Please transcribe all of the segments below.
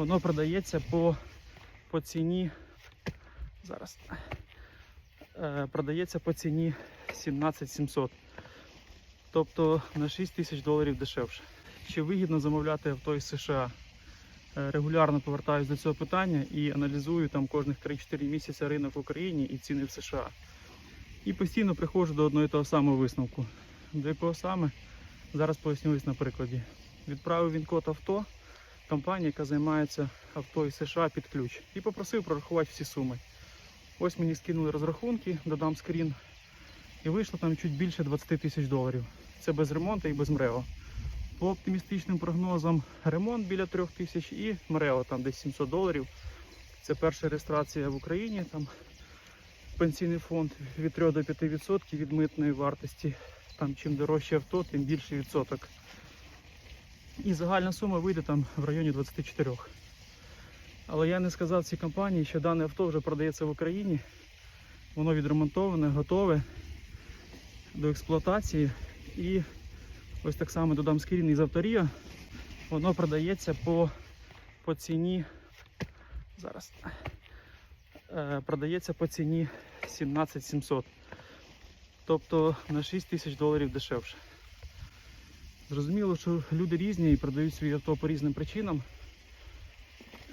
Воно продається по, по ціні. Зараз. Е, продається по ціні 17 700. Тобто на 6 тисяч доларів дешевше. Чи вигідно замовляти авто із США? Е, Регулярно повертаюся до цього питання і аналізую там кожних 3-4 місяці ринок в Україні і ціни в США. І постійно приходжу до одного і того самого висновку. До якого саме? Зараз пояснюсь на прикладі. Відправив він код авто, компанія, яка займається авто із США під ключ, і попросив прорахувати всі суми. Ось мені скинули розрахунки, додам скрін, і вийшло там чуть більше 20 тисяч доларів. Це без ремонту і без МРЕО. По оптимістичним прогнозам ремонт біля 3 тисяч і МРЕО там десь 700 доларів. Це перша реєстрація в Україні. Там пенсійний фонд від 3 до 5% від митної вартості. Там чим дорожче авто, тим більший відсоток. І загальна сума вийде там в районі 24. Але я не сказав цій компанії, що дане авто вже продається в Україні. Воно відремонтоване, готове до експлуатації. І ось так само додам скрін із авторія. Воно продається по, по ціні. Зараз. Е, продається по ціні 17 700. Тобто на 6 тисяч доларів дешевше. Зрозуміло, що люди різні і продають свої авто по різним причинам.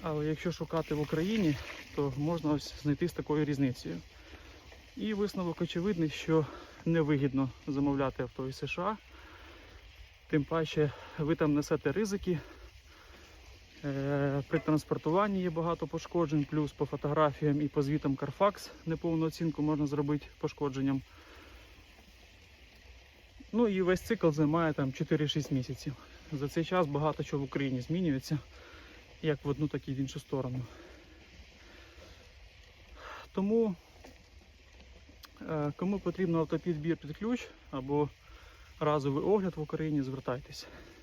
Але якщо шукати в Україні, то можна ось знайти з такою різницею. І висновок очевидний, що невигідно замовляти авто із США. Тим паче ви там несете ризики. Е, При транспортуванні є багато пошкоджень, плюс по фотографіям і по звітам Carfax неповну оцінку можна зробити пошкодженням. Ну і весь цикл займає там 4-6 місяців. За цей час багато чого в Україні змінюється, як в одну, так і в іншу сторону. Тому е, кому потрібно автопідбір під ключ або разовий огляд в Україні, звертайтеся.